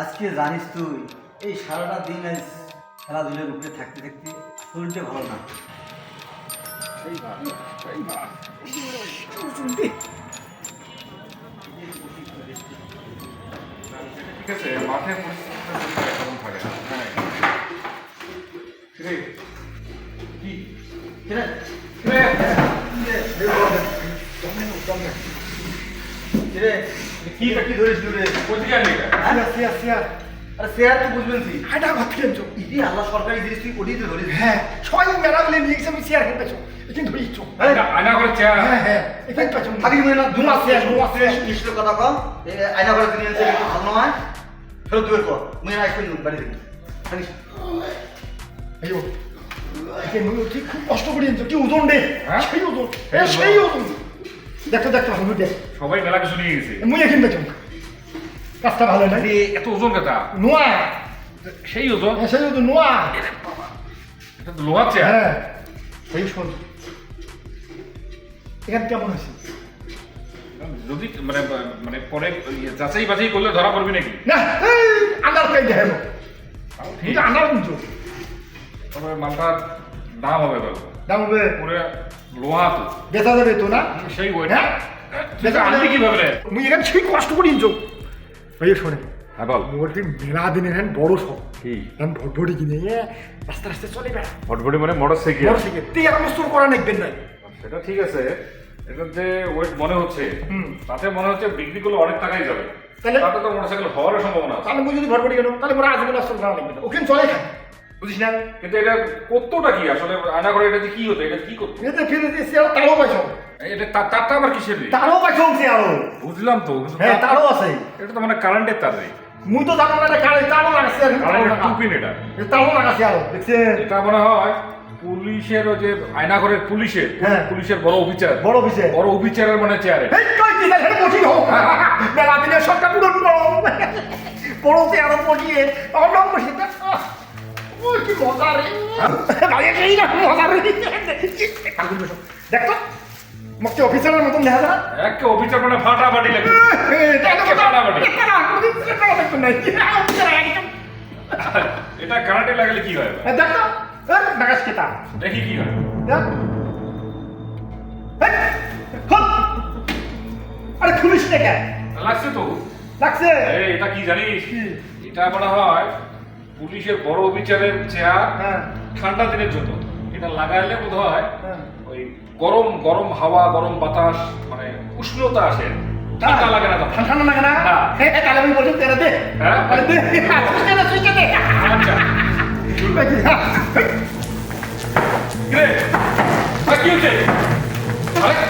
আজকে জানিস তুই এই সারাটা দিন আজ খেলাধুলার উপরে থাকতে থাকতে শরীরটা ভালো না ঠিক আছে মাঠে থাকে হ্যাঁ রে, কি কিরে? রে, কিরে? কি কি রে? কোথায় আনলি এটা? হ্যাঁ? আরে শেয়ার তো বুঝবেন ইদি আল্লাহ সরকারি জিনিস তুই তো ধরিস। হ্যাঁ সবাই মেলা মিলে নিয়ে গেছে আমি চেয়ার খেলতেছো এখানে ধরিয়েছো হ্যাঁ? আয়না- আয়না করে চেয়ার। হ্যাঁ হ্যাঁ এখানে পেছো থাকি মনে না দুমা চেয়ার দুমা চেয়ার কৃষ্ণ কথা কম। আয়না করে তিনি এসে একটু ভালো নয়। ফেরত দূরের কর। মনে না আসবেন বাড়ি থেকে। জানিস? আইও এখানে ঠিক খুব কষ্ট করে এনেছো কি ওজন রে? হ্যাঁ? সেই ওজন। সেই ওজন। দেখো দেখো আমি দেখ। সবাই মেলা কিছু নিয়ে গেছে। মুই এখানে পেছো কাজটা ভালো না এত ওজন কথা নোয়া। সেই ওজন? হ্যাঁ সেই ওজন নোয়া। এটা তো লোহার চেয়ার হ্যাঁ এই শোন। এখানে কেমন আছে? যদি মানে মানে পরে ইয়ে যাচাই বাছাই করলে ধরা পড়বি নাকি? না এই আন্দার কাই দেখে ঠিক। আন্দার বুঝছ তবে মালটার দাম হবে বলো দাম হবে পুরো লোহা তো। বেচা যাবে তো না? সেই তো আনবি কীভাবে মুই এখানে সেই কষ্ট করি ভাই শোনে হ্যাঁ বল। মোর মেলা হ্যাঁ বড় সব কি? ভটভটি কিনে এ রাস্তা চলে বেড়া ফটফটি মানে মোটর সাইকেল তুই এখন স্টোর করা নাকবেন নাই। সেটা ঠিক আছে। এটার যে ওয়েট মনে হচ্ছে। তাতে মনে হচ্ছে বিক্রি করলে অনেক টাকাই যাবে। তাহলে? তাতে তো মোটরসাইকেল হওয়ার সম্ভাবনা তাহলে মুই যদি ভটভটি কেন তাহলে মোরা আজীবন স্টোর করা নাকবেন ওখানে চলে খাই বুঝিস না? কিন্তু এটা করতোটা কি? আসলে আয়না করে এটা যে কি হতো? এটা কি করতো? ফিরে দিয়েছি আর তারও পাইছো। এটা তারটা আবার কিসের রে? তারও পাইছো সে আরও। বুঝলাম তো হ্যাঁ তারও আছে। এটা তো মানে কারেন্টের তার রে। মুই তো জানো না এটা কারে তারও লাগাছে আর লাগা টুপিন এটা। তারও লাগাছে আরও দেখছেন এটা মনে হয় পুলিশের যে আয়না ঘরের পুলিশের হ্যাঁ। পুলিশের বড় অফিসার। বড় অফিসে বড় অফিসারের মানে চেয়ারে এই কই বসি হোক। মেলা দিনের সরকার পূরণ করো। পড়োতে আরও পড়িয়ে অন্য বসি দেখ তো মক্তি অফিসারের মতন দেখা যায়। একে অফিসার মানে ফাটাফাটি লাগে। ফাটাফাটি। এটা কারেন্টে লাগলে কি হয়? দেখ নাগাস কেতা দেখি কি হয়। দেখ আরে খুলিস না কেন লাগছে তো। লাগছে? এটা কি জানিস? এটা মনে হয় পুলিশের বড় অফিসারের চেয়ার হ্যাঁ। ঠান্ডা দিনের জন্য। এটা লাগাইলে বোধ হয়। হ্যাঁ। ওই গরম গরম হাওয়া গরম বাতাস মানে উষ্ণতা আসে। ঠান্ডা লাগে না ঠান্ডা লাগে না? হ্যাঁ। তাহলে আমি বলছি তেরা দে। আচ্ছা। কি হচ্ছে? আরে।